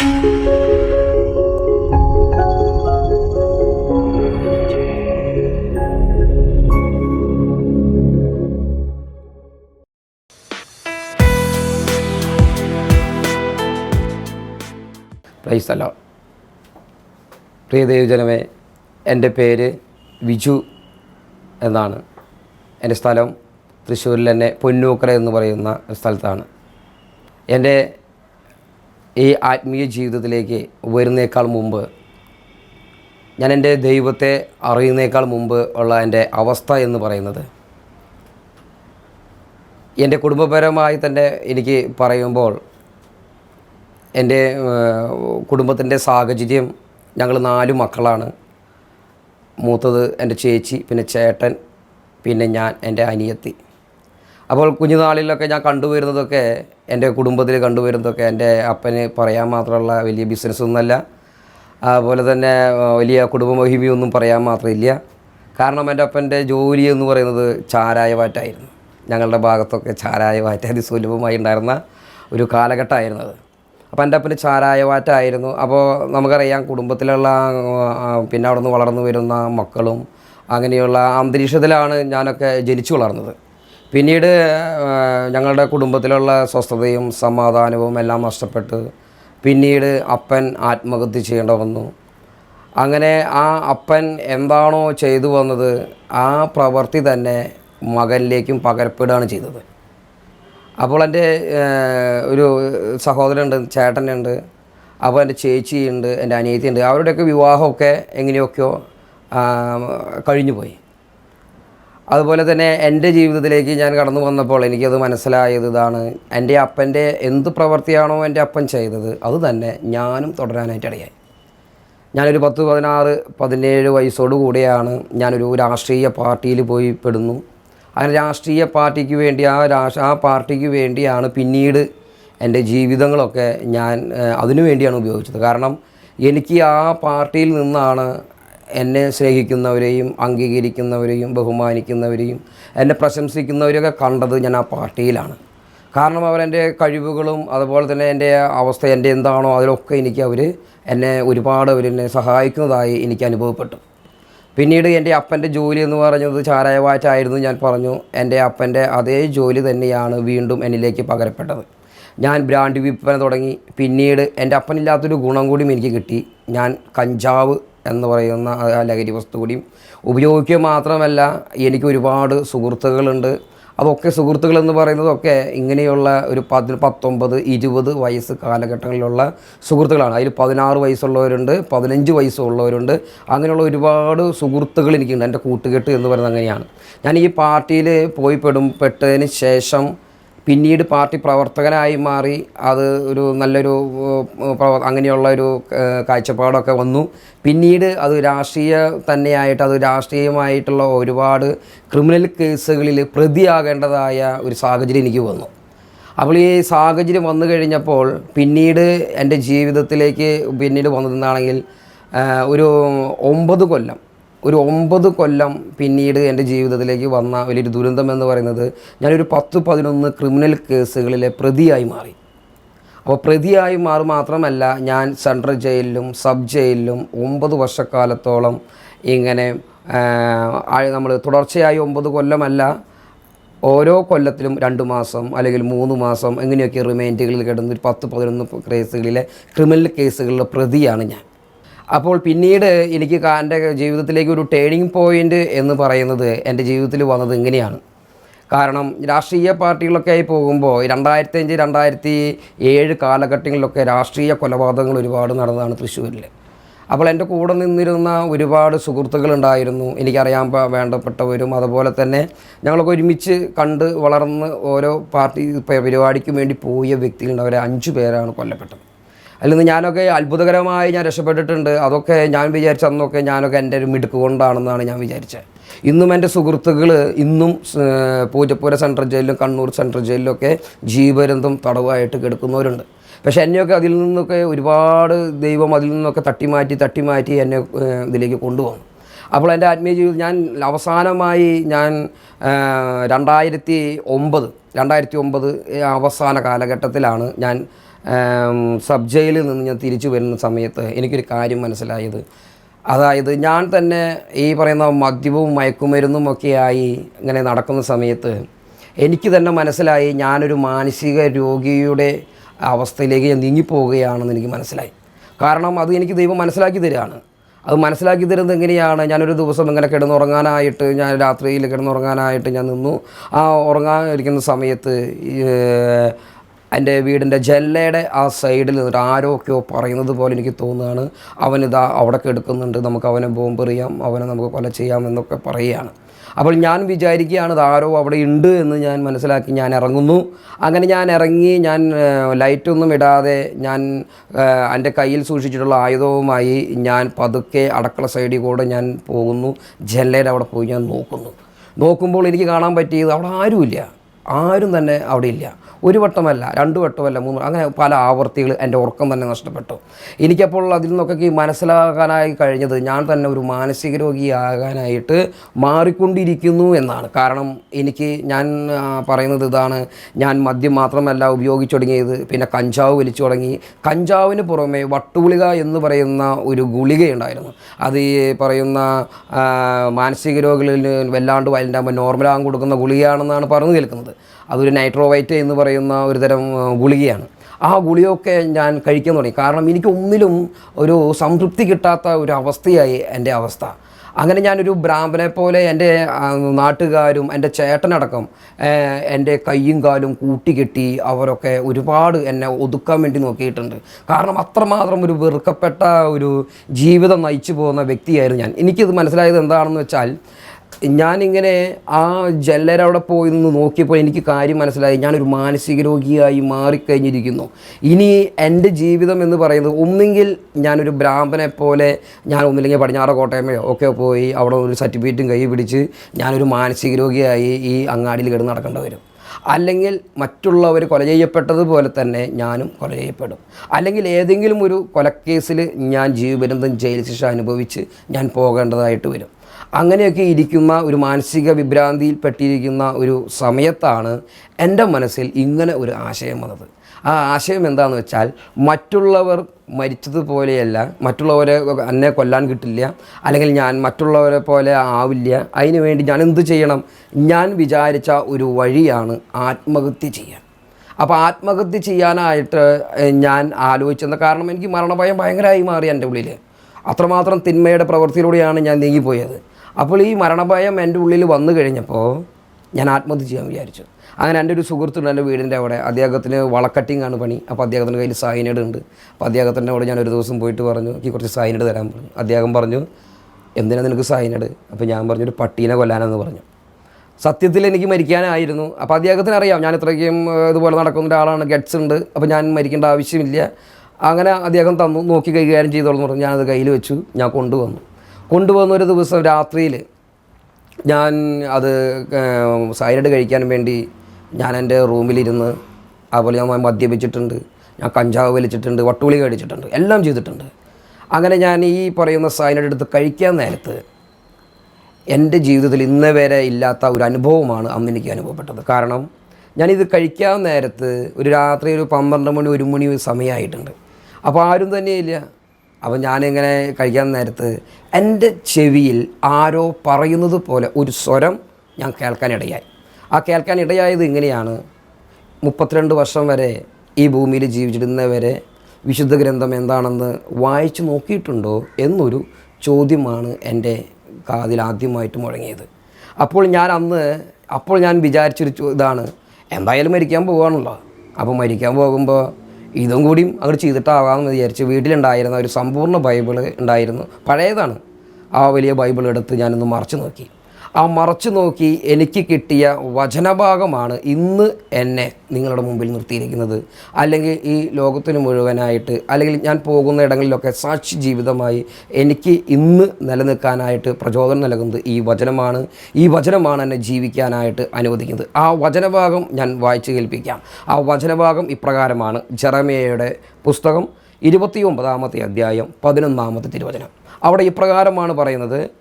പ്രൈസല്ലോ പ്രിയ ദൈവജനമേ എന്റെ പേര് വിജു എന്നാണ്. എന്റെ സ്ഥലം തൃശ്ശൂരിൽ തന്നെ പൊന്നൂക്കര എന്ന് പറയുന്ന സ്ഥലത്താണ്. എന്റെ ഈ ആത്മീയ ജീവിതത്തിലേക്ക് വരുന്നേക്കാൾ മുമ്പ് ഞാൻ എന്റെ ദൈവത്തെ അറിയുന്നേക്കാൾ മുമ്പ് ഉള്ള എന്റെ അവസ്ഥ എന്ന് പറയുന്നത്. എന്റെ കുടുംബപരമായി തന്നെ എനിക്ക് പറയുമ്പോൾ എന്റെ കുടുംബത്തിന്റെ സാഹചര്യം ഞങ്ങൾ നാല് മക്കളാണ്. മൂത്തത് എന്റെ ചേച്ചി പിന്നെ ചേട്ടൻ പിന്നെ ഞാൻ എന്റെ അനിയത്തി. അപ്പോൾ കുഞ്ഞുനാളിലൊക്കെ ഞാൻ കണ്ടുവരുന്നതൊക്കെ എന്റെ കുടുംബത്തിൽ കണ്ടുവരുന്നതൊക്കെ എന്റെ അപ്പന് പറയാൻ മാത്രമുള്ള വലിയ ബിസിനസ് ഒന്നുമല്ല. അതുപോലെ തന്നെ വലിയ കുടുംബമഹിമിയൊന്നും പറയാൻ മാത്രമില്ല. കാരണം എന്റെ അപ്പന്റെ ജോലി എന്ന് പറയുന്നത് ചാരായ വാറ്റായിരുന്നു. ഞങ്ങളുടെ ഭാഗത്തൊക്കെ ചാരായ വാറ്റ അതിസുലഭമായി ഉണ്ടായിരുന്ന ഒരു കാലഘട്ടമായിരുന്നു അത് അപ്പോൾ എന്റെ അപ്പന് ചാരായ വാറ്റായിരുന്നു. അപ്പോൾ നമുക്കറിയാം കുടുംബത്തിലുള്ള പിന്നെ അവിടെ നിന്ന് വളർന്നു വരുന്ന മക്കളും അങ്ങനെയുള്ള അന്തരീക്ഷത്തിലാണ് ഞാനൊക്കെ ജനിച്ചു വളർന്നത്. പിന്നീട് ഞങ്ങളുടെ കുടുംബത്തിലുള്ള സ്വസ്ഥതയും സമാധാനവും എല്ലാം നഷ്ടപ്പെട്ട് പിന്നീട് അപ്പൻ ആത്മഹത്യ ചെയ്യേണ്ട വന്നു. അങ്ങനെ ആ അപ്പൻ എന്താണോ ചെയ്തു വന്നത് ആ പ്രവൃത്തി തന്നെ മകനിലേക്കും പകരപ്പെടുകയാണ് ചെയ്തത്. അപ്പോൾ എന്റെ ഒരു സഹോദരനുണ്ട് ചേട്ടനുണ്ട് അപ്പോൾ എന്റെ ചേച്ചിയുണ്ട് എന്റെ അനിയത്തിയുണ്ട് അവരുടെയൊക്കെ വിവാഹമൊക്കെ എങ്ങനെയൊക്കെയോ കഴിഞ്ഞു പോയി അതുപോലെ തന്നെ എന്റെ ജീവിതത്തിലേക്ക് ഞാൻ കടന്നു വന്നപ്പോൾ എനിക്കത് മനസ്സിലായത് ഇതാണ്. എന്റെ അപ്പന്റെ എന്ത് പ്രവൃത്തിയാണോ എന്റെ അപ്പൻ ചെയ്തത് അത് തന്നെ ഞാനും തുടരാനായിട്ട് ഇടയായി. ഞാനൊരു പത്ത് പതിനാറ് പതിനേഴ് കൂടിയാണ് ഞാനൊരു രാഷ്ട്രീയ പാർട്ടിയിൽ പോയി പെടുന്നു. ആ രാഷ്ട്രീയ പാർട്ടിക്ക് വേണ്ടി ആ രാഷ്ട്ര ആ പാർട്ടിക്ക് വേണ്ടിയാണ് പിന്നീട് എന്റെ ജീവിതങ്ങളൊക്കെ ഞാൻ അതിനു വേണ്ടിയാണ് ഉപയോഗിച്ചത്. കാരണം എനിക്ക് ആ പാർട്ടിയിൽ നിന്നാണ് എന്നെ സ്നേഹിക്കുന്നവരെയും അംഗീകരിക്കുന്നവരെയും ബഹുമാനിക്കുന്നവരെയും എന്നെ പ്രശംസിക്കുന്നവരെയൊക്കെ കണ്ടത് ഞാൻ ആ പാർട്ടിയിലാണ്. കാരണം അവരെന്റെ കഴിവുകളും അതുപോലെ തന്നെ എന്റെ അവസ്ഥ എന്റെ എന്താണോ അതിലൊക്കെ എനിക്ക് അവർ എന്നെ ഒരുപാട് അവരെന്നെ സഹായിക്കുന്നതായി എനിക്ക് അനുഭവപ്പെട്ടു. പിന്നീട് എന്റെ അപ്പന്റെ ജോലി എന്ന് പറഞ്ഞത് ചാരായവാറ്റായിരുന്നു. ഞാൻ പറഞ്ഞു എന്റെ അപ്പന്റെ അതേ ജോലി തന്നെയാണ് വീണ്ടും എന്നിലേക്ക് പകരപ്പെട്ടത്. ഞാൻ ബ്രാൻഡ് വിൽപ്പന തുടങ്ങി. പിന്നീട് എന്റെ അപ്പനില്ലാത്തൊരു ഗുണം കൂടിയും എനിക്ക് കിട്ടി. ഞാൻ കഞ്ചാവ് എന്ന് പറയുന്ന ആ ലഹരി വസ്തു കൂടിയും ഉപയോഗിക്കുക മാത്രമല്ല എനിക്ക് ഒരുപാട് സുഹൃത്തുക്കളുണ്ട്. അതൊക്കെ സുഹൃത്തുക്കൾ എന്ന് പറയുന്നതൊക്കെ ഇങ്ങനെയുള്ള ഒരു പതി പത്തൊമ്പത് ഇരുപത് വയസ്സ് കാലഘട്ടങ്ങളിലുള്ള സുഹൃത്തുക്കളാണ്. അതിൽ പതിനാറ് വയസ്സുള്ളവരുണ്ട് പതിനഞ്ച് വയസ്സുള്ളവരുണ്ട്. അങ്ങനെയുള്ള ഒരുപാട് സുഹൃത്തുക്കൾ എനിക്കുണ്ട്. എന്റെ കൂട്ടുകെട്ട് എന്ന് പറയുന്നത് അങ്ങനെയാണ്. ഞാൻ ഈ പാർട്ടിയിൽ പോയി പെടും പെട്ടതിന് ശേഷം പിന്നീട് പാർട്ടി പ്രവർത്തകനായി മാറി അത് ഒരു നല്ലൊരു അങ്ങനെയുള്ള ഒരു കാഴ്ചപ്പാടൊക്കെ വന്നു. പിന്നീട് അത് രാഷ്ട്രീയ തന്നെയായിട്ട് അത് രാഷ്ട്രീയമായിട്ടുള്ള ഒരുപാട് ക്രിമിനൽ കേസുകളിൽ പ്രതിയാകേണ്ടതായ ഒരു സാഹചര്യം എനിക്ക് വന്നു. അപ്പോൾ ഈ സാഹചര്യം വന്നു കഴിഞ്ഞപ്പോൾ പിന്നീട് എന്റെ ജീവിതത്തിലേക്ക് പിന്നീട് വന്നതെന്നാണെങ്കിൽ ഒരു ഒമ്പത് കൊല്ലം ഒരു ഒമ്പത് കൊല്ലം പിന്നീട് എന്റെ ജീവിതത്തിലേക്ക് വന്ന വലിയൊരു ദുരന്തം എന്ന് പറയുന്നത് ഞാനൊരു പത്ത് പതിനൊന്ന് ക്രിമിനൽ കേസുകളിലെ പ്രതിയായി മാറി. അപ്പോൾ പ്രതിയായി മാറി മാത്രമല്ല ഞാൻ സെൻട്രൽ ജയിലിലും സബ് ജയിലിലും ഒമ്പത് വർഷക്കാലത്തോളം ഇങ്ങനെ നമ്മൾ തുടർച്ചയായി ഒമ്പത് കൊല്ലമല്ല ഓരോ കൊല്ലത്തിലും രണ്ട് മാസം അല്ലെങ്കിൽ മൂന്ന് മാസം എങ്ങനെയൊക്കെ റിമൈൻഡുകളിൽ കിടന്ന് ഒരു പത്ത് പതിനൊന്ന് കേസുകളിലെ ക്രിമിനൽ കേസുകളിലെ പ്രതിയാണ് ഞാൻ. അപ്പോൾ പിന്നീട് എനിക്ക് എന്റെ ജീവിതത്തിലേക്ക് ഒരു ടേണിംഗ് പോയിന്റ് എന്ന് പറയുന്നത് എന്റെ ജീവിതത്തിൽ വന്നത് ഇങ്ങനെയാണ്. കാരണം രാഷ്ട്രീയ പാർട്ടികളൊക്കെ ആയി പോകുമ്പോൾ രണ്ടായിരത്തി അഞ്ച് രണ്ടായിരത്തി ഏഴ് കാലഘട്ടങ്ങളിലൊക്കെ രാഷ്ട്രീയ കൊലപാതകങ്ങൾ ഒരുപാട് നടന്നതാണ് തൃശ്ശൂരിൽ. അപ്പോൾ എന്റെ കൂടെ നിന്നിരുന്ന ഒരുപാട് സുഹൃത്തുക്കളുണ്ടായിരുന്നു എനിക്കറിയാൻ വേണ്ടപ്പെട്ടവരും അതുപോലെ തന്നെ ഞങ്ങളൊക്കെ ഒരുമിച്ച് കണ്ട് വളർന്ന് ഓരോ പാർട്ടി പരിപാടിക്കും വേണ്ടി പോയ വ്യക്തികളുണ്ട്. അവരെ അഞ്ച് പേരാണ് കൊല്ലപ്പെട്ടത്. അതിൽ നിന്ന് ഞാനൊക്കെ അത്ഭുതകരമായി ഞാൻ രക്ഷപ്പെട്ടിട്ടുണ്ട്. അതൊക്കെ ഞാൻ വിചാരിച്ച അന്നൊക്കെ ഞാനൊക്കെ എന്റെ ഒരു മിടുക്ക് കൊണ്ടാണെന്നാണ് ഞാൻ വിചാരിച്ചത്. ഇന്നും എന്റെ സുഹൃത്തുക്കൾ ഇന്നും പൂജപ്പുര സെൻട്രൽ ജയിലിലും കണ്ണൂർ സെൻട്രൽ ജയിലിലൊക്കെ ജീവരന്തം തടവായിട്ട് കിടക്കുന്നവരുണ്ട്. പക്ഷേ എന്നെയൊക്കെ അതിൽ നിന്നൊക്കെ ഒരുപാട് ദൈവം അതിൽ നിന്നൊക്കെ തട്ടിമാറ്റി തട്ടിമാറ്റി എന്നെ ഇതിലേക്ക് കൊണ്ടുപോകും അപ്പോൾ എന്റെ ആത്മീയ ജീവിതം ഞാൻ അവസാനമായി ഞാൻ രണ്ടായിരത്തി ഒമ്പത് രണ്ടായിരത്തി ഒമ്പത് അവസാന കാലഘട്ടത്തിലാണ് ഞാൻ സബ് ജയിലിൽ നിന്ന് ഞാൻ തിരിച്ചു വരുന്ന സമയത്ത് എനിക്കൊരു കാര്യം മനസ്സിലായത്. അതായത് ഞാൻ തന്നെ ഈ പറയുന്ന മദ്യവും മയക്കുമരുന്നും ഒക്കെയായി ഇങ്ങനെ നടക്കുന്ന സമയത്ത് എനിക്ക് തന്നെ മനസ്സിലായി ഞാനൊരു മാനസിക രോഗിയുടെ അവസ്ഥയിലേക്ക് ഞാൻ നീങ്ങിപ്പോവുകയാണെന്ന് എനിക്ക് മനസ്സിലായി. കാരണം അത് എനിക്ക് ദൈവം മനസ്സിലാക്കി തരികയാണ്. അത് മനസ്സിലാക്കി തരുന്നത് എങ്ങനെയാണ്? ഞാനൊരു ദിവസം ഇങ്ങനെ കിടന്നുറങ്ങാനായിട്ട് ഞാൻ രാത്രിയിൽ കിടന്നുറങ്ങാനായിട്ട് ഞാൻ നിന്നു. ആ ഉറങ്ങാൻ ഇരിക്കുന്ന സമയത്ത് എന്റെ വീടിന്റെ ജല്ലയുടെ ആ സൈഡിൽ നിന്നിട്ട് ആരോക്കെയോ പറയുന്നത് പോലെ എനിക്ക് തോന്നുകയാണ്. അവനിതാ അവിടെ കെടുക്കുന്നുണ്ട് നമുക്ക് അവനെ ബോംബെറിയാം അവനെ നമുക്ക് കൊല ചെയ്യാം എന്നൊക്കെ പറയുകയാണ്. അപ്പോൾ ഞാൻ വിചാരിക്കുകയാണ് ആരോ അവിടെ ഉണ്ട് എന്ന് ഞാൻ മനസ്സിലാക്കി ഞാൻ ഇറങ്ങുന്നു. അങ്ങനെ ഞാൻ ഇറങ്ങി ഞാൻ ലൈറ്റൊന്നും ഇടാതെ ഞാൻ എന്റെ കയ്യിൽ സൂക്ഷിച്ചിട്ടുള്ള ആയുധവുമായി ഞാൻ പതുക്കെ അടക്കള സൈഡിൽ കൂടെ ഞാൻ പോകുന്നു. ജല്ലയുടെ അവിടെ പോയി ഞാൻ നോക്കുന്നു. നോക്കുമ്പോൾ എനിക്ക് കാണാൻ പറ്റിയത് അവിടെ ആരുമില്ല. ആരും തന്നെ അവിടെ ഇല്ല. ഒരു വട്ടമല്ല രണ്ട് വട്ടമല്ല മൂന്ന് അങ്ങനെ പല ആവർത്തികൾ എന്റെ ഉറക്കം തന്നെ നഷ്ടപ്പെട്ടു. എനിക്കപ്പോൾ അതിൽ നിന്നൊക്കെ മനസ്സിലാക്കാനായി കഴിഞ്ഞത് ഞാൻ തന്നെ ഒരു മാനസിക രോഗിയാകാനായിട്ട് മാറിക്കൊണ്ടിരിക്കുന്നു എന്നാണ്. കാരണം എനിക്ക് ഞാൻ പറയുന്നത് ഇതാണ് ഞാൻ മദ്യം മാത്രമല്ല ഉപയോഗിച്ചു തുടങ്ങിയത്. പിന്നെ കഞ്ചാവ് വലിച്ചു തുടങ്ങി. കഞ്ചാവിന് പുറമെ വട്ടുഗുളിക എന്ന് പറയുന്ന ഒരു ഗുളികയുണ്ടായിരുന്നു. അത് ഈ പറയുന്ന മാനസിക രോഗികളിൽ വല്ലാണ്ട് വയലിന്റെ നോർമലാകാൻ കൊടുക്കുന്ന ഗുളികയാണെന്നാണ് പറഞ്ഞു കേൾക്കുന്നത്. അതൊരു നൈട്രോവൈറ്റ് എന്ന് പറയുന്ന ഒരു തരം ഗുളികയാണ്. ആ ഗുളിയൊക്കെ ഞാൻ കഴിക്കാൻ തുടങ്ങി. കാരണം എനിക്ക് ഒന്നിലും ഒരു സംതൃപ്തി കിട്ടാത്ത ഒരു അവസ്ഥയായി എന്റെ അവസ്ഥ. അങ്ങനെ ഞാനൊരു ബ്രാഹ്മണനെ പോലെ എന്റെ നാട്ടുകാരും എന്റെ ചേട്ടനടക്കം എന്റെ കൈയും കാലും കൂട്ടിക്കെട്ടി അവരൊക്കെ ഒരുപാട് എന്നെ ഒതുക്കാൻ വേണ്ടി നോക്കിയിട്ടുണ്ട്. കാരണം അത്രമാത്രം ഒരു വെറുക്കപ്പെട്ട ഒരു ജീവിതം നയിച്ചു പോകുന്ന വ്യക്തിയായിരുന്നു ഞാൻ. എനിക്കിത് മനസ്സിലായത് എന്താണെന്ന് വെച്ചാൽ ഞാനിങ്ങനെ ആ ജല്ലരവിടെ പോയി നിന്ന് നോക്കിയപ്പോൾ എനിക്ക് കാര്യം മനസ്സിലായി. ഞാനൊരു മാനസിക രോഗിയായി മാറിക്കഴിഞ്ഞിരിക്കുന്നു. ഇനി എന്റെ ജീവിതം എന്ന് പറയുന്നത് ഒന്നുകിൽ ഞാനൊരു ബ്രാഹ്മണനെ പോലെ ഞാൻ ഒന്നില്ലെങ്കിൽ പടിഞ്ഞാറ കോട്ടയമയോ ഒക്കെ പോയി അവിടെ ഒരു സർട്ടിഫിക്കറ്റും കൈ പിടിച്ച് ഞാനൊരു മാനസിക രോഗിയായി ഈ അങ്ങാടിയിൽ കിടന്ന് നടക്കേണ്ടി വരും. അല്ലെങ്കിൽ മറ്റുള്ളവർ കൊല ചെയ്യപ്പെട്ടതുപോലെ തന്നെ ഞാനും കൊല ചെയ്യപ്പെടും. അല്ലെങ്കിൽ ഏതെങ്കിലും ഒരു കൊലക്കേസിൽ ഞാൻ ജീവപര്യന്തം ജയിൽ ശിക്ഷ അനുഭവിച്ച് ഞാൻ പോകേണ്ടതായിട്ട് വരും. അങ്ങനെയൊക്കെ ഇരിക്കുന്ന ഒരു മാനസിക വിഭ്രാന്തിയിൽപ്പെട്ടിരിക്കുന്ന ഒരു സമയത്താണ് എന്റെ മനസ്സിൽ ഇങ്ങനെ ഒരു ആശയം വന്നത്. ആ ആശയം എന്താണെന്ന് വെച്ചാൽ മറ്റുള്ളവർ മരിച്ചതുപോലെയല്ല മറ്റുള്ളവരെ എന്നെ കൊല്ലാൻ കിട്ടില്ല അല്ലെങ്കിൽ ഞാൻ മറ്റുള്ളവരെ പോലെ ആവില്ല അതിനു വേണ്ടി ഞാൻ എന്ത് ചെയ്യണം? ഞാൻ വിചാരിച്ച ഒരു വഴിയാണ് ആത്മഹത്യ ചെയ്യാൻ. അപ്പോൾ ആത്മഹത്യ ചെയ്യാനായിട്ട് ഞാൻ ആലോചിച്ചെന്ന കാരണം എനിക്ക് മരണഭയം ഭയങ്കരമായി മാറി എന്റെ ഉള്ളിൽ അത്രമാത്രം തിന്മയുടെ പ്രവൃത്തിയിലൂടെയാണ് ഞാൻ നീങ്ങിപ്പോയത്. അപ്പോൾ ഈ മരണഭയം എന്റെ ഉള്ളിൽ വന്നു കഴിഞ്ഞപ്പോൾ ഞാൻ ആത്മഹത്യ ചെയ്യാൻ വിചാരിച്ചു. അങ്ങനെ എന്റെ ഒരു സുഹൃത്തുണ്ട് എന്റെ വീടിന്റെ അവിടെ. അദ്ദേഹത്തിന് വളക്കട്ടിങ് ആണ് പണി. അപ്പോൾ അദ്ദേഹത്തിന്റെ കയ്യിൽ സൈനഡ് ഉണ്ട്. അപ്പോൾ അദ്ദേഹത്തിന്റെ അവിടെ ഞാൻ ഒരു ദിവസം പോയിട്ട് പറഞ്ഞു എനിക്ക് കുറച്ച് സൈനഡ് തരാൻ പറഞ്ഞു. അദ്ദേഹം പറഞ്ഞു എന്തിനാണ് നിനക്ക് സൈനഡ് അപ്പോൾ ഞാൻ പറഞ്ഞു ഒരു പട്ടീനെ കൊല്ലാനെന്ന് പറഞ്ഞു. സത്യത്തിൽ എനിക്ക് മരിക്കാനായിരുന്നു. അപ്പോൾ അദ്ദേഹത്തിന് അറിയാം ഞാൻ ഇത്രയ്ക്കും ഇതുപോലെ നടക്കുന്ന ഒരാളാണ് ഗട്ട്സ് ഉണ്ട്. അപ്പോൾ ഞാൻ മരിക്കേണ്ട ആവശ്യമില്ല. അങ്ങനെ അദ്ദേഹം തന്നു നോക്കി കൈകാര്യം ചെയ്തോളെന്ന് പറഞ്ഞു. ഞാനത് കയ്യിൽ വെച്ചു ഞാൻ കൊണ്ടുവന്നു. കൊണ്ടുവന്ന ഒരു ദിവസം രാത്രിയിൽ ഞാൻ അത് സൈലഡ് കഴിക്കാൻ വേണ്ടി ഞാൻ എന്റെ റൂമിലിരുന്ന് അതുപോലെ ഞാൻ മദ്യപിച്ചിട്ടുണ്ട് ഞാൻ കഞ്ചാവ് വലിച്ചിട്ടുണ്ട് വട്ടുകുളി കഴിച്ചിട്ടുണ്ട് എല്ലാം ചെയ്തിട്ടുണ്ട്. അങ്ങനെ ഞാൻ ഈ പറയുന്ന സൈനഡ് എടുത്ത് കഴിക്കാൻ നേരത്ത് എന്റെ ജീവിതത്തിൽ ഇന്ന് വരെ ഇല്ലാത്ത ഒരു അനുഭവമാണ് അന്ന് എനിക്ക് അനുഭവപ്പെട്ടത്. കാരണം ഞാനിത് കഴിക്കാൻ നേരത്ത് ഒരു രാത്രി ഒരു പന്ത്രണ്ട് മണി ഒരു മണി സമയമായിട്ടുണ്ട്. അപ്പോൾ ആരും തന്നെയില്ല. അപ്പോൾ ഞാനിങ്ങനെ കഴിക്കാൻ നേരത്ത് എന്റെ ചെവിയിൽ ആരോ പറയുന്നത് പോലെ ഒരു സ്വരം ഞാൻ കേൾക്കാനിടയായി. ആ കേൾക്കാനിടയായത് ഇങ്ങനെയാണ്. മുപ്പത്തിരണ്ട് വർഷം വരെ ഈ ഭൂമിയിൽ ജീവിച്ചിരുന്നവരെ വിശുദ്ധ ഗ്രന്ഥം എന്താണെന്ന് വായിച്ചു നോക്കിയിട്ടുണ്ടോ എന്നൊരു ചോദ്യമാണ് എന്റെ കാതിൽ ആദ്യമായിട്ട് മുഴങ്ങിയത്. അപ്പോൾ ഞാൻ അന്ന് അപ്പോൾ ഞാൻ വിചാരിച്ചൊരു ഇതാണ്. എന്തായാലും മരിക്കാൻ പോവുകയാണല്ലോ അപ്പോൾ മരിക്കാൻ പോകുമ്പോൾ ഇതും കൂടിയും അങ്ങോട്ട് ചെയ്തിട്ടാകാമെന്ന് വിചാരിച്ച് വീട്ടിലുണ്ടായിരുന്ന ഒരു സമ്പൂർണ ബൈബിൾ ഉണ്ടായിരുന്നു. പഴയതാണ്. ആ വലിയ ബൈബിൾ എടുത്ത് ഞാനൊന്ന് മറച്ചു നോക്കി. ആ മറച്ചു നോക്കി എനിക്ക് കിട്ടിയ വചനഭാഗമാണ് ഇന്ന് എന്നെ നിങ്ങളുടെ മുമ്പിൽ നിർത്തിയിരിക്കുന്നത്. അല്ലെങ്കിൽ ഈ ലോകത്തിന് മുഴുവനായിട്ട് അല്ലെങ്കിൽ ഞാൻ പോകുന്ന ഇടങ്ങളിലൊക്കെ സാക്ഷി ജീവിതമായി എനിക്ക് ഇന്ന് നിലനിൽക്കാനായിട്ട് പ്രചോദനം നൽകുന്നത് ഈ വചനമാണ്. ഈ വചനമാണ് എന്നെ ജീവിക്കാനായിട്ട് അനുവദിക്കുന്നത്. ആ വചനഭാഗം ഞാൻ വായിച്ചു കേൾപ്പിക്കാം. ആ വചനഭാഗം ഇപ്രകാരമാണ്. ജറമേയുടെ പുസ്തകം ഇരുപത്തി ഒമ്പതാമത്തെ അധ്യായം പതിനൊന്നാമത്തെ തിരുവചനം. അവിടെ ഇപ്രകാരമാണ് പറയുന്നത്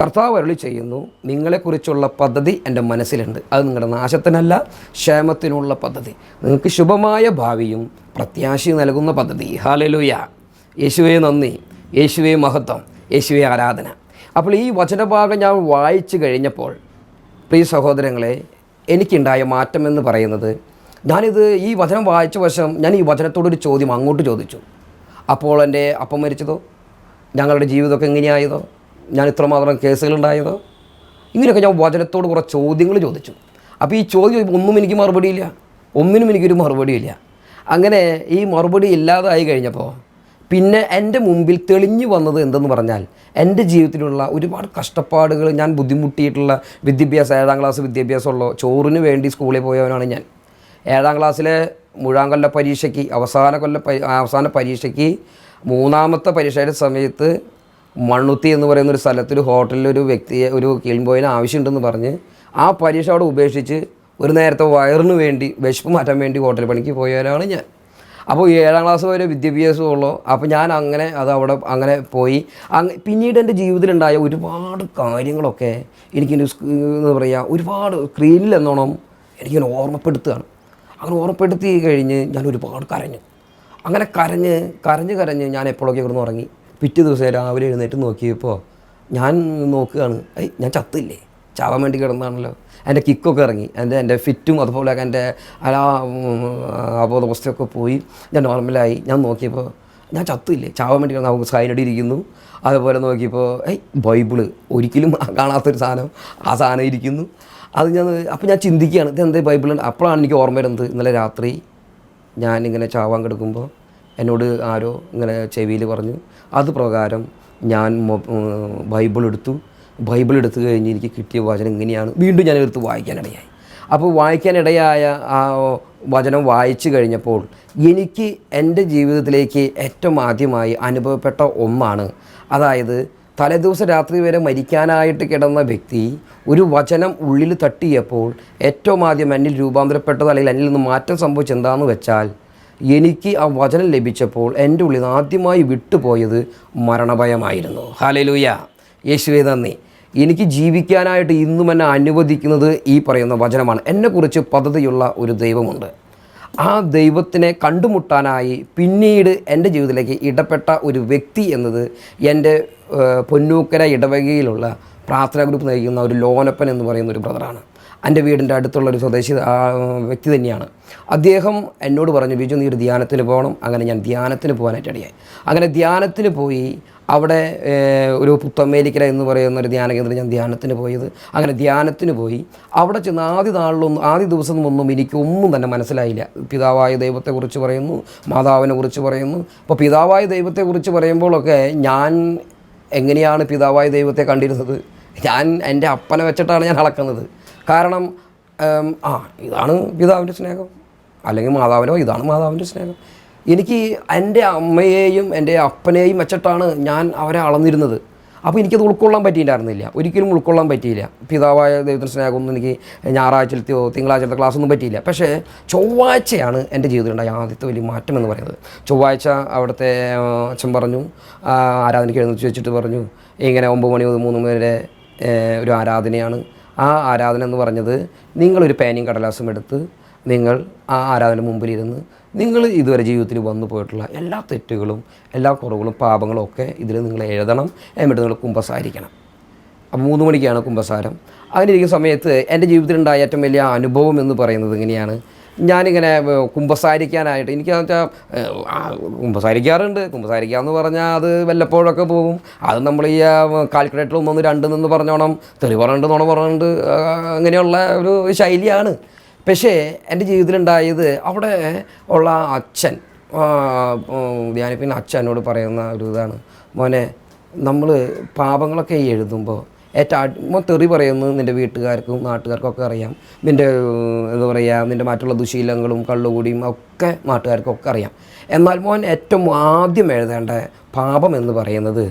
കർത്താവ് അരുളി ചെയ്യുന്നു നിങ്ങളെക്കുറിച്ചുള്ള പദ്ധതി എന്റെ മനസ്സിലുണ്ട്. അത് നിങ്ങളുടെ നാശത്തിനല്ല ക്ഷേമത്തിനുള്ള പദ്ധതി. നിങ്ങൾക്ക് ശുഭമായ ഭാവിയും പ്രത്യാശയും നൽകുന്ന പദ്ധതി. ഹാലലുയ യേശുവേ നന്ദി. യേശുവേ മഹത്വം. യേശുവേ ആരാധന. അപ്പോൾ ഈ വചനഭാഗം ഞാൻ വായിച്ചു കഴിഞ്ഞപ്പോൾ പ്രിയ സഹോദരങ്ങളെ എനിക്കുണ്ടായ മാറ്റം എന്ന് പറയുന്നത് ഞാനിത് ഈ വചനം വായിച്ച വശം ഞാൻ ഈ വചനത്തോടൊരു ചോദ്യം അങ്ങോട്ട് ചോദിച്ചു. അപ്പോൾ എന്റെ അപ്പം മരിച്ചതോ? ഞങ്ങളുടെ ജീവിതമൊക്കെ എങ്ങനെയായതോ? ഞാൻ ഇത്രമാത്രം കേസുകളുണ്ടായത് ഇങ്ങനെയൊക്കെ ഞാൻ വചനത്തോട് കുറേ ചോദ്യങ്ങൾ ചോദിച്ചു. അപ്പോൾ ഈ ചോദ്യം ഒന്നും എനിക്ക് മറുപടിയില്ല. ഒന്നിനും എനിക്കൊരു മറുപടിയില്ല. അങ്ങനെ ഈ മറുപടി ഇല്ലാതായി കഴിഞ്ഞപ്പോൾ പിന്നെ എന്റെ മുമ്പിൽ തെളിഞ്ഞു വന്നത് എന്തെന്ന് പറഞ്ഞാൽ എന്റെ ജീവിതത്തിലുള്ള ഒരുപാട് കഷ്ടപ്പാടുകൾ ഞാൻ ബുദ്ധിമുട്ടിയിട്ടുള്ള വിദ്യാഭ്യാസം ഏഴാം ക്ലാസ് വിദ്യാഭ്യാസമുള്ള ചോറിന് വേണ്ടി സ്കൂളിൽ പോയവനാണ് ഞാൻ. ഏഴാം ക്ലാസ്സിലെ മുഴാം കൊല്ല പരീക്ഷയ്ക്ക് അവസാന കൊല്ല അവസാന പരീക്ഷയ്ക്ക് മൂന്നാമത്തെ പരീക്ഷയുടെ സമയത്ത് മണ്ണുത്തി എന്ന് പറയുന്ന ഒരു സ്ഥലത്ത് ഒരു ഹോട്ടലിൽ ഒരു വ്യക്തിയെ ഒരു കീഴ്പോയിന് ആവശ്യമുണ്ടെന്ന് പറഞ്ഞ് ആ പരീക്ഷ അവിടെ ഉപേക്ഷിച്ച് ഒരു നേരത്തെ വയറിന് വേണ്ടി വിശപ്പ് മാറ്റാൻ വേണ്ടി ഹോട്ടൽ പണിക്ക് പോയവരാണ് ഞാൻ. അപ്പോൾ ഏഴാം ക്ലാസ് വരെ വിദ്യാഭ്യാസം വിദ്യാഭ്യാസമുള്ളൂ. അപ്പോൾ ഞാൻ അങ്ങനെ അത് അവിടെ അങ്ങനെ പോയി. അങ്ങ് പിന്നീട് എന്റെ ജീവിതത്തിലുണ്ടായ ഒരുപാട് കാര്യങ്ങളൊക്കെ എനിക്കിന്റെ എന്ന് പറയുക ഒരുപാട് സ്ക്രീനിൽ എന്നോണം എനിക്കിങ്ങനെ ഓർമ്മപ്പെടുത്തുകയാണ്. അങ്ങനെ ഓർമ്മപ്പെടുത്തി കഴിഞ്ഞ് ഞാൻ ഒരുപാട് കരഞ്ഞു. അങ്ങനെ കരഞ്ഞ് കരഞ്ഞ് കരഞ്ഞ് ഞാൻ എപ്പോഴൊക്കെ ഇവിടുന്ന് ഉറങ്ങി പിറ്റേ ദിവസം രാവിലെ എഴുന്നേറ്റ് നോക്കിയപ്പോൾ ഞാൻ നോക്കുകയാണ് ഐ ഞാൻ ചത്തില്ലേ? ചാവാൻ വേണ്ടി കിടന്നാണല്ലോ. എന്റെ കിക്കൊക്കെ ഇറങ്ങി എന്റെ എന്റെ ഫിറ്റും അതുപോലെ എന്റെ ആ അബോധവസ്ഥയൊക്കെ പോയി. ഞാൻ നോർമലായി ഞാൻ നോക്കിയപ്പോൾ ഞാൻ ചത്തില്ലേ? ചാവാൻ വേണ്ടി കിടന്ന്? നമുക്ക് സൈനടി ഇരിക്കുന്നു. അതുപോലെ നോക്കിയപ്പോൾ ഏയ് ബൈബിൾ. ഒരിക്കലും കാണാത്തൊരു സാധനം ആ സാധനം ഇരിക്കുന്നു. അത് ഞാൻ അപ്പോൾ ഞാൻ ചിന്തിക്കുകയാണ് ഇതെന്തേ ബൈബിളുണ്ട് അപ്പോഴാണ് എനിക്ക് ഓർമ്മ വരുന്നത്. ഇന്നലെ രാത്രി ഞാനിങ്ങനെ ചാവാൻ കിടക്കുമ്പോൾ എന്നോട് ആരോ ഇങ്ങനെ ചെവിയിൽ പറഞ്ഞു അത് പ്രകാരം ഞാൻ ബൈബിൾ എടുത്തു. ബൈബിൾ എടുത്തു കഴിഞ്ഞ് എനിക്ക് കിട്ടിയ വചനം ഇങ്ങനെയാണ്. വീണ്ടും ഞാൻ എടുത്ത് വായിക്കാനിടയായി. അപ്പോൾ വായിക്കാനിടയായ ആ വചനം വായിച്ചു കഴിഞ്ഞപ്പോൾ എനിക്ക് എന്റെ ജീവിതത്തിലേക്ക് ഏറ്റവും ആദ്യമായി അനുഭവപ്പെട്ട ഒന്നാണ്. അതായത് തലേദിവസം രാത്രി വരെ മരിക്കാനായിട്ട് കിടന്ന വ്യക്തി ഒരു വചനം ഉള്ളിൽ തട്ടിയപ്പോൾ ഏറ്റവും ആദ്യം എന്നിൽ രൂപാന്തരപ്പെട്ടത് അല്ലെങ്കിൽ എന്നിൽ നിന്ന് മാറ്റം സംഭവിച്ചെന്താണെന്ന് വെച്ചാൽ എനിക്ക് ആ വചനം ലഭിച്ചപ്പോൾ എന്റെ ഉള്ളിൽ ആദ്യമായി വിട്ടുപോയത് മരണഭയമായിരുന്നു. ഹാലലൂയ യേശുവേ നന്ദി. എനിക്ക് ജീവിക്കാനായിട്ട് ഇന്നും എന്നെ അനുവദിക്കുന്നത് ഈ പറയുന്ന വചനമാണ്. എന്നെക്കുറിച്ച് പദ്ധതിയുള്ള ഒരു ദൈവമുണ്ട്. ആ ദൈവത്തിനെ കണ്ടുമുട്ടാനായി പിന്നീട് എന്റെ ജീവിതത്തിലേക്ക് ഇടപെട്ട ഒരു വ്യക്തി എന്നത് എന്റെ പൊന്നൂക്കര ഇടവകയിലുള്ള പ്രാർത്ഥനാ ഗ്രൂപ്പ് നയിക്കുന്ന ഒരു ലോനപ്പൻ എന്ന് പറയുന്ന ഒരു ബ്രദറാണ്. എന്റെ വീടിന്റെ അടുത്തുള്ള ഒരു സ്വദേശി വ്യക്തി തന്നെയാണ്. അദ്ദേഹം എന്നോട് പറഞ്ഞു ബിജു നീ ഒരു ധ്യാനത്തിന് പോകണം. അങ്ങനെ ഞാൻ ധ്യാനത്തിന് പോകാനായിട്ട് ഇടയായി അങ്ങനെ ധ്യാനത്തിന് പോയി അവിടെ ഒരു പുത്തമേലിക്കര എന്ന് പറയുന്ന ഒരു ധ്യാന കേന്ദ്രം ഞാൻ ധ്യാനത്തിന് പോയത്. അങ്ങനെ ധ്യാനത്തിന് പോയി അവിടെ ചെന്ന് ആദ്യ നാളിലൊന്നും ആദ്യ ദിവസം ഒന്നും എനിക്ക് ഒന്നും തന്നെ മനസ്സിലായില്ല. പിതാവായ ദൈവത്തെക്കുറിച്ച് പറയുന്നു മാതാവിനെ കുറിച്ച് പറയുന്നു. അപ്പോൾ പിതാവായ ദൈവത്തെക്കുറിച്ച് പറയുമ്പോഴൊക്കെ ഞാൻ എങ്ങനെയാണ് പിതാവായ ദൈവത്തെ കണ്ടിരുന്നത്? ഞാൻ എന്റെ അപ്പനെ വെച്ചിട്ടാണ് ഞാൻ അളക്കുന്നത്. കാരണം ആ ഇതാണ് പിതാവിന്റെ സ്നേഹം. അല്ലെങ്കിൽ മാതാവിനോ ഇതാണ് മാതാവിന്റെ സ്നേഹം. എനിക്ക് എന്റെ അമ്മയെയും എന്റെ അപ്പനെയും വെച്ചിട്ടാണ് ഞാൻ അവരെ അളന്നിരുന്നത്. അപ്പോൾ എനിക്കത് ഉൾക്കൊള്ളാൻ പറ്റിയില്ലായിരുന്നില്ല. ഒരിക്കലും ഉൾക്കൊള്ളാൻ പറ്റിയില്ല. പിതാവായ ദൈവത്തിന്റെ സ്നേഹമൊന്നും എനിക്ക് ഞായറാഴ്ചയിലത്തെയോ തിങ്കളാഴ്ചത്തെ ക്ലാസ്സൊന്നും പറ്റിയില്ല. പക്ഷേ ചൊവ്വാഴ്ചയാണ് എന്റെ ജീവിതത്തിൽ ഉണ്ടായ ആദ്യത്തെ വലിയ മാറ്റം എന്ന് പറയുന്നത്. ചൊവ്വാഴ്ച അവിടുത്തെ അച്ഛൻ പറഞ്ഞു ആരാധനയ്ക്ക് എഴുന്നേറ്റ് വെച്ചിട്ട് പറഞ്ഞു ഇങ്ങനെ ഒമ്പത് മണി മുതൽ മൂന്ന് മണി വരെ ഒരു ആരാധനയാണ്. ആ ആരാധന എന്ന് പറഞ്ഞത് നിങ്ങളൊരു പേനയും കടലാസും എടുത്ത് നിങ്ങൾ ആ ആരാധന മുമ്പിലിരുന്ന് നിങ്ങൾ ഇതുവരെ ജീവിതത്തിൽ വന്നു പോയിട്ടുള്ള എല്ലാ തെറ്റുകളും എല്ലാ കുറവുകളും പാപങ്ങളും ഒക്കെ ഇതിൽ നിങ്ങൾ എഴുതണം. എന്നിട്ട് നിങ്ങൾ കുമ്പസാരിക്കണം. അപ്പോൾ മൂന്ന് മണിക്കാണ് കുമ്പസാരം. അങ്ങനെ ഇരിക്കുന്ന സമയത്ത് എന്റെ ജീവിതത്തിലുണ്ടായ ഏറ്റവും വലിയ അനുഭവം എന്ന് പറയുന്നത് ഇങ്ങനെയാണ്. ഞാനിങ്ങനെ കുമ്പസാരിക്കാനായിട്ട്. എനിക്ക് വെച്ചാൽ കുമ്പസാരിക്കാറുണ്ട്. കുമ്പസാരിക്കാന്ന് പറഞ്ഞാൽ അത് വല്ലപ്പോഴൊക്കെ പോകും. അത് നമ്മൾ ഈ കാൽക്കുലേറ്റർ ഒന്നൊന്ന് രണ്ട് നിന്ന് പറഞ്ഞോണം. തെറി പറഞ്ഞിട്ട് നുണ പറഞ്ഞിട്ട് ആ, അങ്ങനെയുള്ള ഒരു ശൈലിയാണ്. പക്ഷേ എന്റെ ജീവിതത്തിലുണ്ടായത് അവിടെ ഉള്ള അച്ഛൻ അച്ഛനോട് ധ്യാനിപ്പിക്കുന്ന അച്ഛൻ പറയുന്ന ഒരു ഇതാണ്. മോനെ നമ്മൾ പാപങ്ങളൊക്കെ എഴുതുമ്പോൾ ഏറ്റവും തെറി പറയുന്നത് നിന്റെ വീട്ടുകാർക്കും നാട്ടുകാർക്കും ഒക്കെ അറിയാം നിന്റെ എന്താ പറയുക നിന്റെ മറ്റുള്ള ദുശീലങ്ങളും കള്ളുകൂടിയും ഒക്കെ നാട്ടുകാർക്കൊക്കെ അറിയാം. എന്നാൽ മോൻ ഏറ്റവും ആദ്യം എഴുതേണ്ട പാപം എന്ന് പറയുന്നത്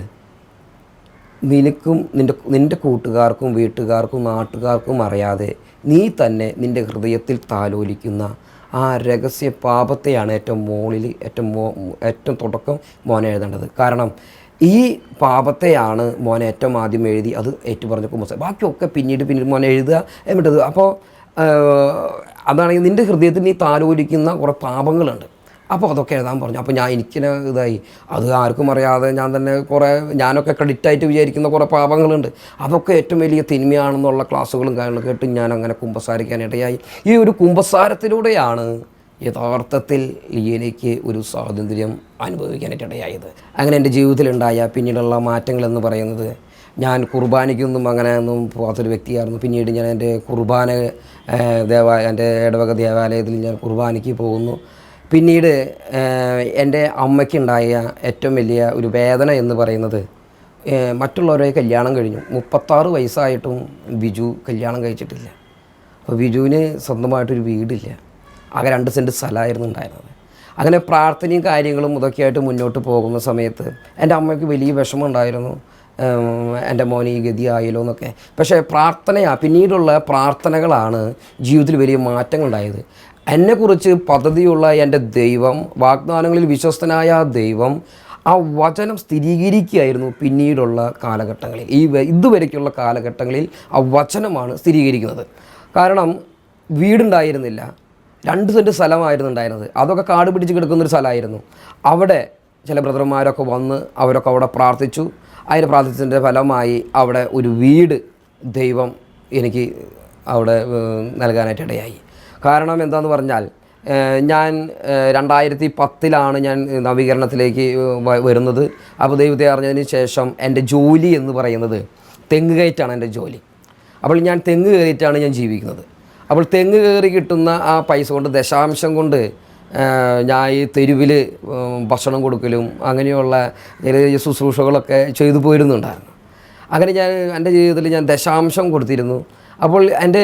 നിനക്കും നിന്റെ നിന്റെ കൂട്ടുകാർക്കും വീട്ടുകാർക്കും നാട്ടുകാർക്കും അറിയാതെ നീ തന്നെ നിന്റെ ഹൃദയത്തിൽ താലോലിക്കുന്ന ആ രഹസ്യ പാപത്തെയാണ് ഏറ്റവും മുകളിൽ ഏറ്റവും ഏറ്റവും തുടക്കം മോനെ എഴുതേണ്ടത്. കാരണം ഈ പാപത്തെയാണ് മോൻ ഏറ്റവും ആദ്യം എഴുതി അത് ഏറ്റുപറഞ്ഞ കുമ്മസ ബാക്കിയൊക്കെ പിന്നീട് പിന്നീട് മോനെ എഴുതുക എന്നിട്ടത് അപ്പോൾ അതാണെങ്കിൽ നിന്റെ ഹൃദയത്തിൽ നീ താലോലിക്കുന്ന കുറേ പാപങ്ങളുണ്ട്. അപ്പോൾ അതൊക്കെ എഴുതാൻ പറഞ്ഞു. അപ്പോൾ ഞാൻ എനിക്കിനെ ഇതായി. അത് ആർക്കും അറിയാതെ ഞാൻ തന്നെ കുറേ ഞാനൊക്കെ ക്രെഡിറ്റായിട്ട് വിചാരിക്കുന്ന കുറേ പാപങ്ങളുണ്ട്. അതൊക്കെ ഏറ്റവും വലിയ തിന്മയാണെന്നുള്ള ക്ലാസ്സുകളും കാര്യങ്ങളും കേട്ട് ഞാൻ അങ്ങനെ കുമ്പസാരിക്കാനിടയായി ഈ ഒരു കുമ്പസാരത്തിലൂടെയാണ് യഥാർത്ഥത്തിൽ എനിക്ക് ഒരു സ്വാതന്ത്ര്യം അനുഭവിക്കാനായിട്ട് ഇടയായത് അങ്ങനെ എന്റെ ജീവിതത്തിലുണ്ടായ പിന്നീടുള്ള മാറ്റങ്ങളെന്ന് പറയുന്നത് ഞാൻ കുർബാനയ്ക്കൊന്നും അങ്ങനെ ഒന്നും പോകാത്തൊരു വ്യക്തിയായിരുന്നു. പിന്നീട് ഞാൻ എന്റെ കുർബാന ദേവാലയ ദേവാ എന്റെ ഇടവക ദേവാലയത്തിൽ ഞാൻ കുർബാനയ്ക്ക് പോകുന്നു. പിന്നീട് എന്റെ അമ്മയ്ക്കുണ്ടായ ഏറ്റവും വലിയ ഒരു വേദന എന്ന് പറയുന്നത് മറ്റുള്ളവരെ കല്യാണം കഴിഞ്ഞു. മുപ്പത്താറ് വയസ്സായിട്ടും ബിജു കല്യാണം കഴിച്ചിട്ടില്ല. അപ്പോൾ ബിജുവിന് സ്വന്തമായിട്ടൊരു വീടില്ല. ആകെ രണ്ട് സെന്റ് സ്ഥലമായിരുന്നു ഉണ്ടായിരുന്നത്. അങ്ങനെ പ്രാർത്ഥനയും കാര്യങ്ങളും ഇതൊക്കെയായിട്ട് മുന്നോട്ട് പോകുന്ന സമയത്ത് എന്റെ അമ്മയ്ക്ക് വലിയ വിഷമം ഉണ്ടായിരുന്നു എന്റെ മോന് ഈ ഗതി എന്നൊക്കെ. പക്ഷേ പ്രാർത്ഥനയാ പിന്നീടുള്ള പ്രാർത്ഥനകളാണ് ജീവിതത്തിൽ വലിയ മാറ്റങ്ങൾ മാറ്റങ്ങളുണ്ടായത്. എന്നെക്കുറിച്ച് പദ്ധതിയുള്ള എന്റെ ദൈവം വാഗ്ദാനങ്ങളിൽ വിശ്വസ്തനായ ദൈവം ആ വചനം സ്ഥിരീകരിക്കുകയായിരുന്നു പിന്നീടുള്ള കാലഘട്ടങ്ങളിൽ. ഈ വ- കാലഘട്ടങ്ങളിൽ ആ വചനമാണ് സ്ഥിരീകരിക്കുന്നത്. കാരണം വീടുണ്ടായിരുന്നില്ല. രണ്ട് സെന്റ് സ്ഥലമായിരുന്നു ഉണ്ടായിരുന്നത്. അതൊക്കെ കാട് പിടിച്ച് കിടക്കുന്നൊരു സ്ഥലമായിരുന്നു. അവിടെ ചില ബ്രദർമാരൊക്കെ വന്ന് അവരൊക്കെ അവിടെ പ്രാർത്ഥിച്ചു. അതിന് പ്രാർത്ഥിച്ചതിന്റെ ഫലമായി അവിടെ ഒരു വീട് ദൈവം എനിക്ക് അവിടെ നൽകാനായിട്ട് ഇടയായി. കാരണം എന്താന്ന് പറഞ്ഞാൽ ഞാൻ രണ്ടായിരത്തി പത്തിലാണ് ഞാൻ നവീകരണത്തിലേക്ക് വരുന്നത്. അപ്പോൾ ദൈവത്തെ അറിഞ്ഞതിന് ശേഷം എന്റെ ജോലി എന്ന് പറയുന്നത് തെങ്ങ് കയറ്റാണ് എന്റെ ജോലി. അപ്പോൾ ഞാൻ തെങ്ങ് കയറിയിട്ടാണ് ഞാൻ ജീവിക്കുന്നത്. അപ്പോൾ തെങ്ങ് കയറി കിട്ടുന്ന ആ പൈസ കൊണ്ട് ദശാംശം കൊണ്ട് ഞാൻ ഈ തെരുവിൽ ഭക്ഷണം കൊടുക്കലും അങ്ങനെയുള്ള ശുശ്രൂഷകളൊക്കെ ചെയ്തു പോയിരുന്നുണ്ടായിരുന്നു. അങ്ങനെ ഞാൻ എന്റെ ജീവിതത്തിൽ ഞാൻ ദശാംശം കൊടുത്തിരുന്നു. അപ്പോൾ എന്റെ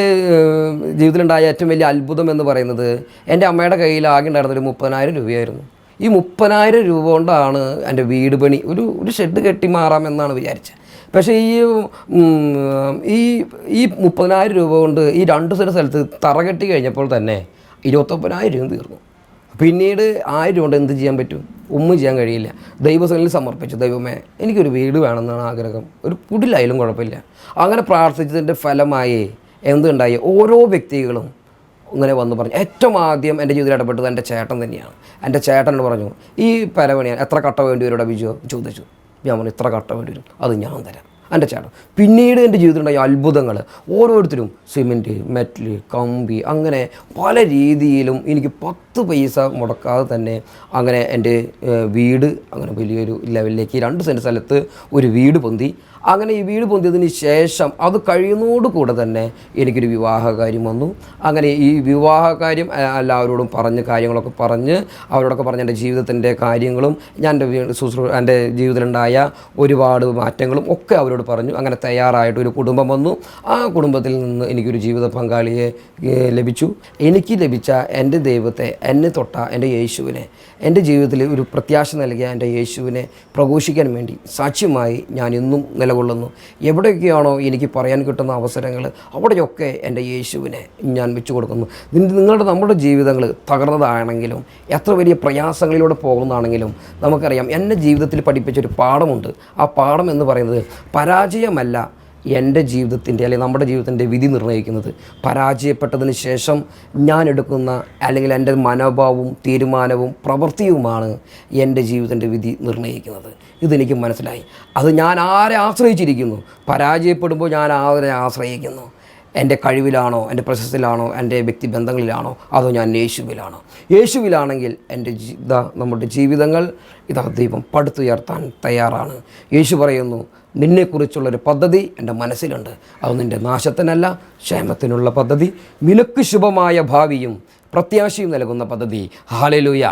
ജീവിതത്തിലുണ്ടായ ഏറ്റവും വലിയ അത്ഭുതം എന്ന് പറയുന്നത് എന്റെ അമ്മയുടെ കയ്യിൽ ആകെ ഉണ്ടായിരുന്നൊരു മുപ്പതിനായിരം രൂപയായിരുന്നു. ഈ മുപ്പതിനായിരം രൂപ കൊണ്ടാണ് എന്റെ വീട് പണി ഒരു ഒരു ഷെഡ് കെട്ടി മാറാമെന്നാണ് വിചാരിച്ചത്. പക്ഷേ ഈ ഈ ഈ മുപ്പതിനായിരം രൂപ കൊണ്ട് ഈ രണ്ട് സെന്റ് സ്ഥലത്ത് തറ കെട്ടി കഴിഞ്ഞപ്പോൾ തന്നെ ഇരുപത്തൊമ്പതിനായിരം രൂപ തീർന്നു. പിന്നീട് ആയിരം കൊണ്ട് എന്ത് ചെയ്യാൻ പറ്റും? ഒന്നും ചെയ്യാൻ കഴിയില്ല. ദൈവസനിൽ സമർപ്പിച്ചു. ദൈവമേ എനിക്കൊരു വീട് വേണമെന്നാണ് ആഗ്രഹം. ഒരു കുടിലായാലും കുഴപ്പമില്ല. അങ്ങനെ പ്രാർത്ഥിച്ചതിന്റെ ഫലമായി എന്തുണ്ടായി? ഓരോ വ്യക്തികളും ഇങ്ങനെ വന്ന് പറഞ്ഞു. ഏറ്റവും ആദ്യം എന്റെ ജീവിതത്തിൽ ഇടപെട്ടത് എന്റെ ചേട്ടൻ തന്നെയാണ്. എന്റെ ചേട്ടനോട് പറഞ്ഞു ഈ പരപണിയാണ് എത്ര കട്ട വേണ്ടി വരും ബിജു? ചോദിച്ചു. ഞാൻ പറഞ്ഞു ഇത്ര കട്ട വേണ്ടി വരും. അത് ഞാൻ തരാം. എന്റെ ചേട്ടൻ. പിന്നീട് എന്റെ ജീവിതത്തിലുണ്ടായ അത്ഭുതങ്ങൾ ഓരോരുത്തരും സിമെന്റ് മെറ്റൽ കമ്പി അങ്ങനെ പല രീതിയിലും എനിക്ക് പത്ത് പൈസ മുടക്കാതെ തന്നെ അങ്ങനെ എന്റെ വീട് അങ്ങനെ വലിയൊരു ലെവലിലേക്ക് രണ്ട് സെന്റ് സ്ഥലത്ത് ഒരു വീട് പൊന്തി. അങ്ങനെ ഈ വീട് പൊന്തിയതിന് ശേഷം അത് കഴിയുന്നതോടുകൂടെ തന്നെ എനിക്കൊരു വിവാഹകാര്യം വന്നു. അങ്ങനെ ഈ വിവാഹകാര്യം കാര്യം എല്ലാവരോടും പറഞ്ഞ് കാര്യങ്ങളൊക്കെ പറഞ്ഞ് അവരോടൊക്കെ പറഞ്ഞ് എന്റെ ജീവിതത്തിന്റെ കാര്യങ്ങളും ഞാൻ എന്റെ ശുശ്രൂ എന്റെ ജീവിതത്തിലുണ്ടായ ഒരുപാട് മാറ്റങ്ങളും ഒക്കെ അവരോട് പറഞ്ഞു. അങ്ങനെ തയ്യാറായിട്ട് ഒരു കുടുംബം വന്നു. ആ കുടുംബത്തിൽ നിന്ന് എനിക്കൊരു ജീവിത പങ്കാളിയെ ലഭിച്ചു. എനിക്ക് ലഭിച്ച എന്റെ ദൈവത്തെ എന്നെ തൊട്ട എന്റെ യേശുവിനെ എന്റെ ജീവിതത്തിൽ ഒരു പ്രത്യാശ നൽകിയ എന്റെ യേശുവിനെ പ്രഘോഷിക്കാൻ വേണ്ടി സാക്ഷ്യമായി ഞാൻ ഇന്നും നിലകൊള്ളുന്നു എവിടെയൊക്കെയാണോ എനിക്ക് പറയാൻ കിട്ടുന്ന അവസരങ്ങൾ അവിടെയൊക്കെ എന്റെ യേശുവിനെ ഞാൻ വെച്ചു കൊടുക്കുന്നു നിങ്ങളുടെ നമ്മുടെ ജീവിതങ്ങൾ തകർന്നതാണെങ്കിലും എത്ര വലിയ പ്രയാസങ്ങളിലൂടെ പോകുന്നതാണെങ്കിലും നമുക്കറിയാം എന്റെ ജീവിതത്തിൽ പഠിപ്പിച്ചൊരു പാഠമുണ്ട്. ആ പാഠം എന്ന് പറയുന്നത് പരാജയമല്ല എന്റെ ജീവിതത്തിന്റെ അല്ലെങ്കിൽ നമ്മുടെ ജീവിതത്തിന്റെ വിധി നിർണയിക്കുന്നത് പരാജയപ്പെട്ടതിന് ശേഷം ഞാൻ എടുക്കുന്ന അല്ലെങ്കിൽ എന്റെ മനോഭാവവും തീരുമാനവും പ്രവൃത്തിയുമാണ് എന്റെ ജീവിതത്തിന്റെ വിധി നിർണയിക്കുന്നത്. ഇതെനിക്ക് മനസ്സിലായി. അത് ഞാൻ ആരെ ആശ്രയിച്ചിരിക്കുന്നു? പരാജയപ്പെടുമ്പോൾ ഞാൻ ആരെ ആശ്രയിക്കുന്നു? എന്റെ കഴിവിലാണോ എന്റെ പ്രശസ്തിയിലാണോ എന്റെ വ്യക്തിബന്ധങ്ങളിലാണോ അതോ ഞാൻ യേശുവിലാണോ. യേശുവിലാണെങ്കിൽ എന്റെ ഇതാ നമ്മുടെ ജീവിതങ്ങൾ ഇതാ ദൈവം പടുത്തുയർത്താൻ തയ്യാറാണ്. യേശു പറയുന്നു നിന്നെക്കുറിച്ചുള്ളൊരു പദ്ധതി എന്റെ മനസ്സിലുണ്ട്. അത് നിന്റെ നാശത്തിനല്ല ക്ഷേമത്തിനുള്ള പദ്ധതി. നിനക്ക് ശുഭമായ ഭാവിയും പ്രത്യാശയും നൽകുന്ന പദ്ധതി. ഹാലലൂയ.